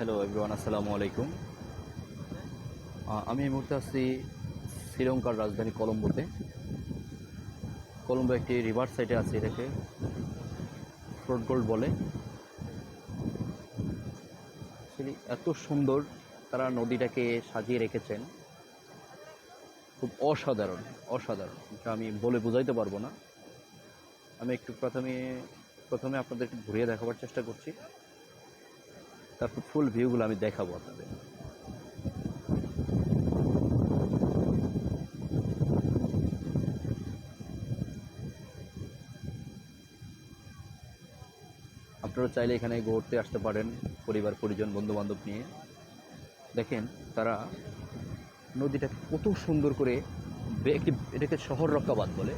Hello everyone আসসালামু আলাইকুম আমি এই মুহূর্তে আছি শ্রীলঙ্কার রাজধানী কলম্বোতে। কলম্বো একটি রিভার সাইডে আছে এটাকে ফ্রোট গোল্ড বলে। এত সুন্দর তারা নদীটাকে সাজিয়ে রেখেছেন। খুব অসাধারণ অসাধারণ, যা আমি বলে বোঝাইতে পারব না। আমি একটু প্রথমে প্রথমে আপনাদের একটু ঘুরিয়ে দেখাবার চেষ্টা করছি। তারপর ফুল ভিউগুলো আমি দেখাবো আপনাদের। আপনারা চাইলে এখানে ঘুরতে আসতে পারেন, পরিবার, পরিজন বন্ধু বান্ধব নিয়ে। দেখেন, তারা নদীটাকে কত সুন্দর করে একটি, এটাকে শহর রক্ষাবাদ বলে।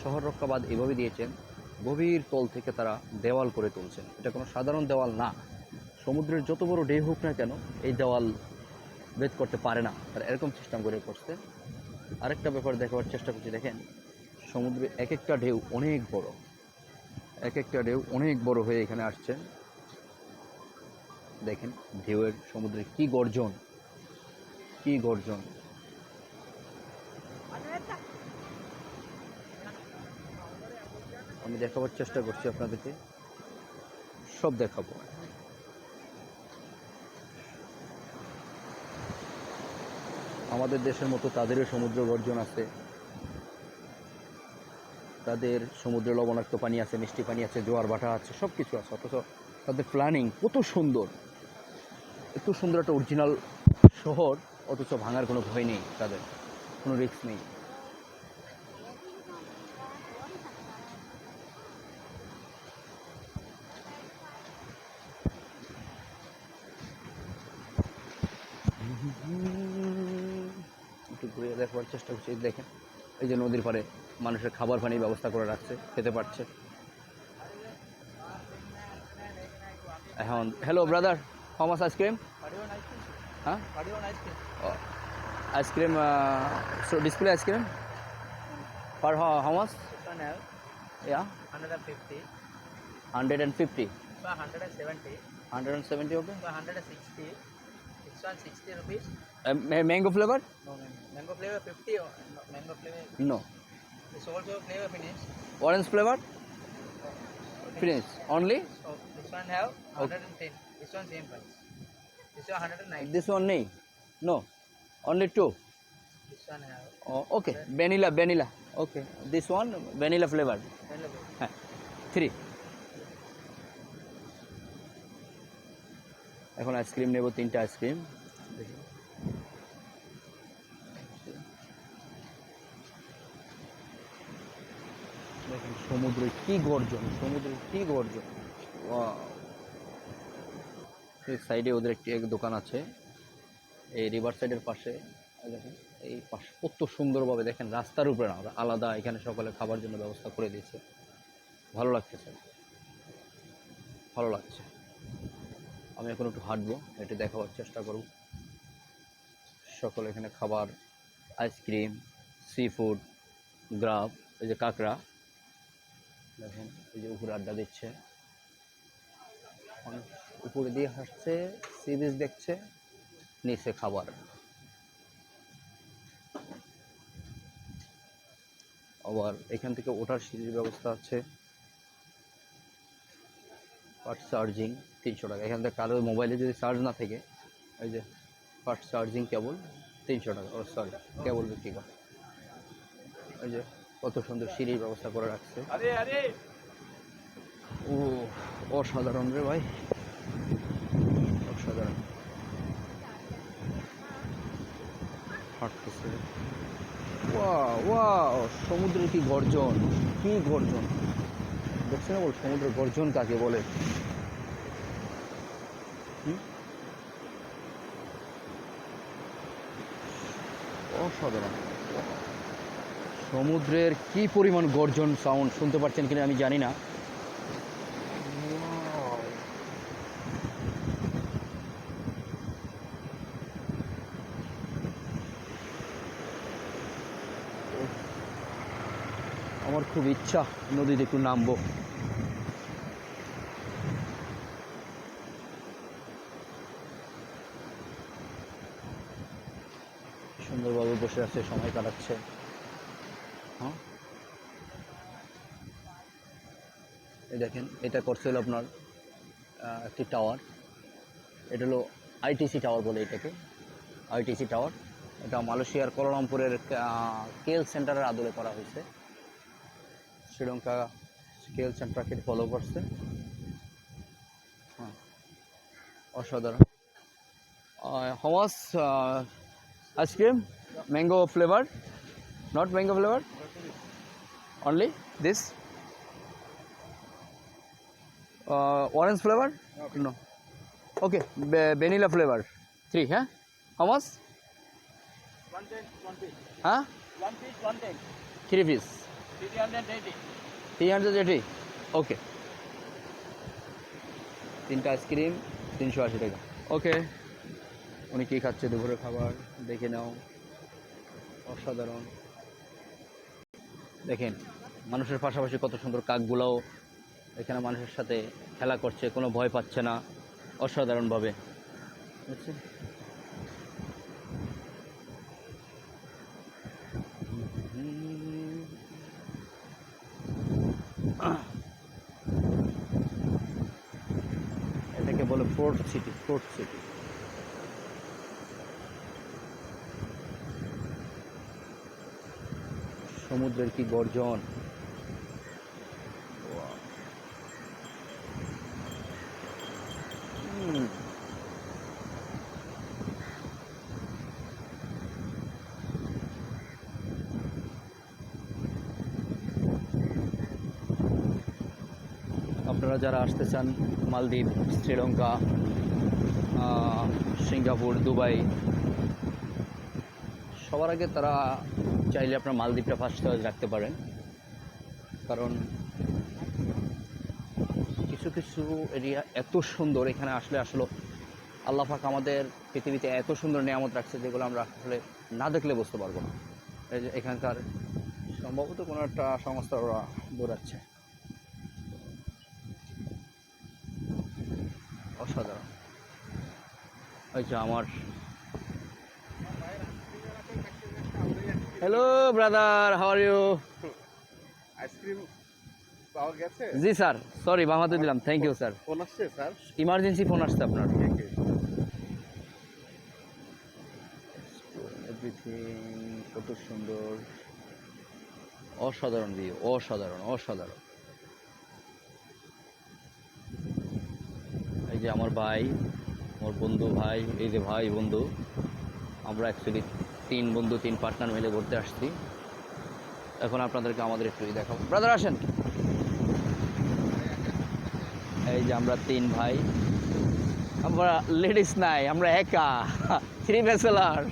শহর রক্ষাবাদ এভাবে দিয়েছেন, গভীর তল থেকে তারা দেওয়াল করে তুলছেন। এটা কোনো সাধারণ দেওয়াল না। সমুদ্রের যত বড় ঢেউ হোক না কেন, এই দেওয়াল ভেদ করতে পারে না। তারা এরকম সিস্টেম করে করছে আরেকটা ব্যাপার দেখাবার চেষ্টা করছি, দেখেন। সমুদ্রে এক একটা ঢেউ অনেক বড়। এক একটা ঢেউ অনেক বড় হয়ে এখানে আসছে। দেখেন, ঢেউয়ের সমুদ্রে কি গর্জন। কি গর্জন। আমি দেখাবার চেষ্টা করছি আপনাদেরকে। সব দেখাবো। আমাদের দেশের মতো তাদেরও সমুদ্র গর্জন আছে। তাদের সমুদ্রে লবণাক্ত পানি আছে, মিষ্টি পানি আছে, জোয়ার ভাটা আছে সব কিছু আছে। অথচ তাদের প্ল্যানিং কত সুন্দর। এত সুন্দর একটা অরিজিনাল শহর, অথচ ভাঙার কোনো ভয় নেই তাদের, কোনো রিস্ক নেই। ঘুরে দেখবার চেষ্টা করছি। দেখেন এই যে নদীর পাড়ে মানুষের খাবার পানির ব্যবস্থা করে রাখছে খেতে পারছে। এখন হ্যালো ব্রাদার হমাস আইসক্রিম হ্যাঁ ice cream display ice cream per Hamas 150, hundred and fifty 170, hundred and seventy okay 160. Rupees. Uh, mango flavor? No, mango. Flavor 50 or mango flavor? No. It's also flavor finish. Orange flavor? Finish. Only? So this one have 110. Okay. This one same price. This one 190. This one nahi. No. Only two. This one have. Oh, okay. Vanilla, vanilla. Okay. This one vanilla flavor. Vanilla. Three. এখন ice cream নেব, তিনটা ice cream. দেখুন সমুদ্রের কি গর্জন সমুদ্রের কি গর্জন। এই সাইডে ওদের একটি এক দোকান আছে, এই রিভার সাইডের পাশে। দেখেন, এই পাশে কত সুন্দরভাবে দেখেন, রাস্তার উপরে না আলাদা এখানে সকলে খাবার জন্য ব্যবস্থা করে দিয়েছে। ভালো লাগতেছে ভালো লাগছে। আমি এখন একটু হাঁটবো এটি দেখাবার চেষ্টা করব। সকলে এখানে খাবার আইসক্রিম সি ফুড গ্রাফ এই যে কাঁকড়া, দেখেন, এই যে উপরে আড্ডা দিচ্ছে। অনেক উপরে দিয়ে হাসছে সি বিচ দেখছে, নিচে খাবার। আবার এখান থেকে ওঠার সিঁড়ির ব্যবস্থা আছে। ফাস্ট চার্জিং তিনশো টাকা। এখান থেকে কারও মোবাইলে যদি চার্জ না থাকে এই যে ফাস্ট চার্জিং কেবল তিনশো টাকা ও সরি কেবল বিক্রি করে। এই যে কত সুন্দর সিঁড়ির ব্যবস্থা করে রাখছে। ও অসাধারণ রে ভাই। অসাধারণ। হাঁটতেছে। সমুদ্রের কি গর্জন কি গর্জন। দেখছেন না বল সমুদ্রের গর্জন কাকে বলে? অসাধারণ। সমুদ্রের কি পরিমাণ গর্জন সাউন্ড শুনতে পাচ্ছেন কিনা আমি জানি না। আমার খুব ইচ্ছা নদীতে একটু নামবো। সুন্দরভাবে বসে আছে সময় কাটাচ্ছে। হ্যাঁ? এই দেখেন এটা করছে হলো আপনার একটি টাওয়ার এটা হলো আইটিসি টাওয়ার বলে এটাকে। আইটিসি টাওয়ার এটা মালয়েশিয়ার কোলালামপুরের কেল সেন্টারের আদলে করা হয়েছে। শ্রীলঙ্কা কেএল সেন্টারকে ফলো করছে। হ্যাঁ অসাধারণ। হমাস ice cream mango flavour not mango flavour only this orange flavour no okay vanilla flavour three হ্যাঁ হমাস One ten, হ্যাঁ. Three piece three hundred eighty okay তিনটা আইসক্রিম তিনশো আশি টাকা ওকে উনি কী খাচ্ছে দুপুরের খাবার দেখে নাও। অসাধারণ। দেখেন, মানুষের পাশাপাশি কত সুন্দর কাকগুলাও এখানে মানুষের সাথে খেলা করছে, কোনো ভয় পাচ্ছে না, অসাধারণভাবে। বুঝছেন এটাকে বলে ফোর্ট সিটি ফোর্ট সিটি। সমুদ্রের কি গর্জন? আপনারা যারা আসতে চান মালদ্বীপ শ্রীলঙ্কা সিঙ্গাপুর দুবাই সবার আগে তারা চাইলে আপনার মালদ্বীপটা ফার্স্ট চয়েস রাখতে পারেন। কারণ কিছু কিছু এরিয়া এত সুন্দর, এখানে আসলে আসলে আল্লাহ পাক আমাদের পৃথিবীতে এত সুন্দর নিয়ামত রাখছে যেগুলো আমরা আসলে না দেখলে বুঝতে পারব না। এই যে এখানকার সম্ভবত কোনো একটা সংস্থা ওরা দৌড়াচ্ছে। অসাধারণ। যে আমার hello brother how are you ice cream পাওয়া গেছে? জি স্যার। সরি বাংলাতে দিলাম। Thank you sir. ফোন আসছে স্যার? ইমার্জেন্সি ফোন আসছে আপনার? এভরিথিং কত সুন্দর। অসাধারণ ভিউ অসাধারণ অসাধারণ। এই যে আমার ভাই আমার বন্ধু ভাই এই যে ভাই বন্ধু আমরা অ্যাকচুয়ালি তিন বন্ধু তিন পার্টনার মিলে ঘুরতে আসছি। এখন আপনাদেরকে আমাদের একটু দেখাবো। ব্রাদার আসেন। এই যে আমরা তিন ভাই। আমরা লেডিস নাই আমরা একা। থ্রি ব্যাচেলার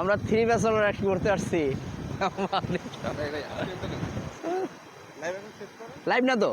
আমরা থ্রি ব্যাচেলার এক করতে আসছি। লাইভ না তো?